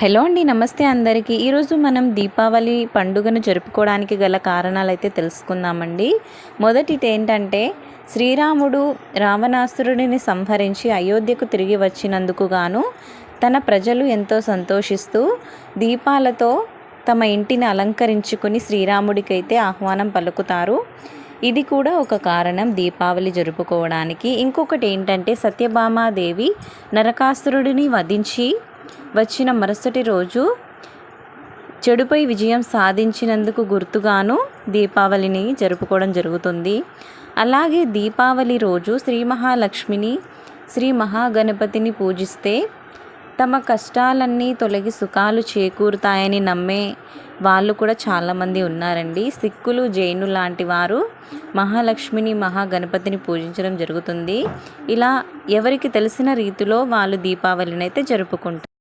Hello అండి నమస్తే అందరికీ. ఈరోజు మనం దీపావళి పండుగను జరుపుకోవడానికి గల కారణాలు అయితే తెలుసుకుందామండి. మొదటిది ఏంటంటే శ్రీరాముడు రావణాసురుడిని సంహరించి అయోధ్యకు తిరిగి వచ్చినందుకు గాను తన ప్రజలు ఎంతో సంతోషిస్తూ దీపాలతో తమ ఇంటిని అలంకరించుకుని శ్రీరాముడికైతే ఆహ్వానం పలుకుతారు. ఇది కూడా ఒక కారణం దీపావళి జరుపుకోవడానికి. ఇంకొకటి ఏంటంటే సత్యభామాదేవి నరకాసురుడిని వధించి వచ్చిన మరుసటి రోజు చెడుపై విజయం సాధించినందుకు గుర్తుగాను దీపావళిని జరుపుకోవడం జరుగుతుంది. అలాగే దీపావళి రోజు శ్రీ మహాలక్ష్మిని శ్రీ మహాగణపతిని పూజిస్తే తమ కష్టాలన్నీ తొలగి సుఖాలు చేకూరుతాయని నమ్మే వాళ్ళు కూడా చాలామంది ఉన్నారండి. సిక్కులు జైను లాంటి వారు మహాలక్ష్మిని మహాగణపతిని పూజించడం జరుగుతుంది. ఇలా ఎవరికి తెలిసిన రీతిలో వాళ్ళు దీపావళిని అయితే జరుపుకుంటారు.